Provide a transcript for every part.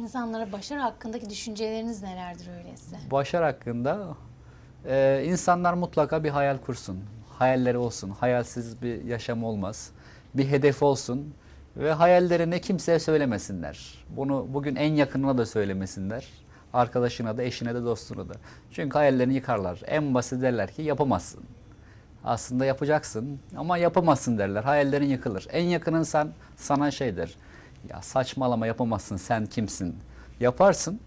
İnsanlara başarı hakkındaki düşünceleriniz nelerdir öyleyse? Başarı hakkında e, insanlar mutlaka bir hayal kursun. Hayalleri olsun. Hayalsiz bir yaşam olmaz. Bir hedef olsun. Ve hayallerini kimseye söylemesinler. Bunu bugün en yakınına da söylemesinler. Arkadaşına da, eşine de, dostuna da. Çünkü hayallerini yıkarlar. En basit derler ki yapamazsın. Aslında yapacaksın ama yapamazsın derler. Hayallerin yıkılır. En yakının sen sana şey der. Ya saçmalama yapamazsın sen kimsin? Yaparsın.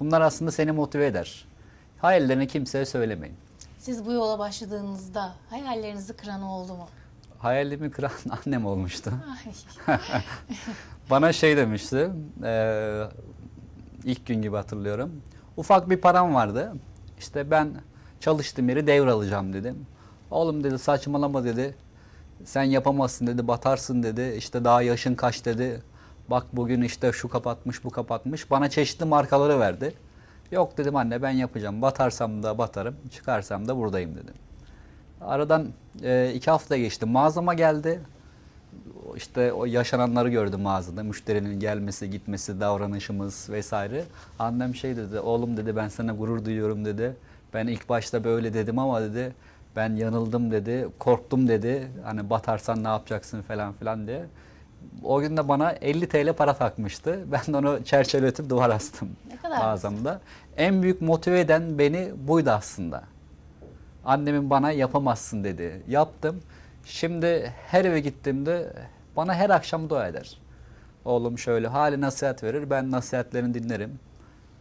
Bunlar aslında seni motive eder. Hayallerini kimseye söylemeyin. Siz bu yola başladığınızda hayallerinizi kıran oldu mu? Hayalimi kıran annem olmuştu. Bana şey demişti. eee, ilk gün gibi hatırlıyorum. Ufak bir param vardı. İşte ben çalıştığım yeri devralacağım dedim. Oğlum dedi saçmalama dedi. Sen yapamazsın dedi, batarsın dedi. İşte daha yaşın kaç dedi. Bak bugün işte şu kapatmış, bu kapatmış. Bana çeşitli markaları verdi. Yok dedim anne ben yapacağım. Batarsam da batarım, çıkarsam da buradayım dedim. Aradan e, iki hafta geçti. Mağazama geldi. İşte o yaşananları gördüm mağazada. Müşterinin gelmesi, gitmesi, davranışımız vesaire. Annem şey dedi, oğlum dedi ben sana gurur duyuyorum dedi. Ben ilk başta böyle dedim ama dedi ben yanıldım dedi, korktum dedi. Hani batarsan ne yapacaksın falan filan diye. O gün de bana 50 TL para takmıştı. Ben de onu çerçeveletip duvar astım Ne kadar mağazamda. En büyük motive eden beni buydu aslında. Annemin bana yapamazsın dedi. Yaptım. Şimdi her eve gittiğimde bana her akşam dua eder. Oğlum şöyle hali nasihat verir. Ben nasihatlerini dinlerim.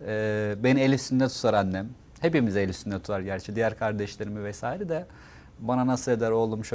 Ee, beni el üstünde tutar annem. Hepimiz el üstünde tutar gerçi. Diğer kardeşlerimi vesaire de bana nasıl eder oğlum şöyle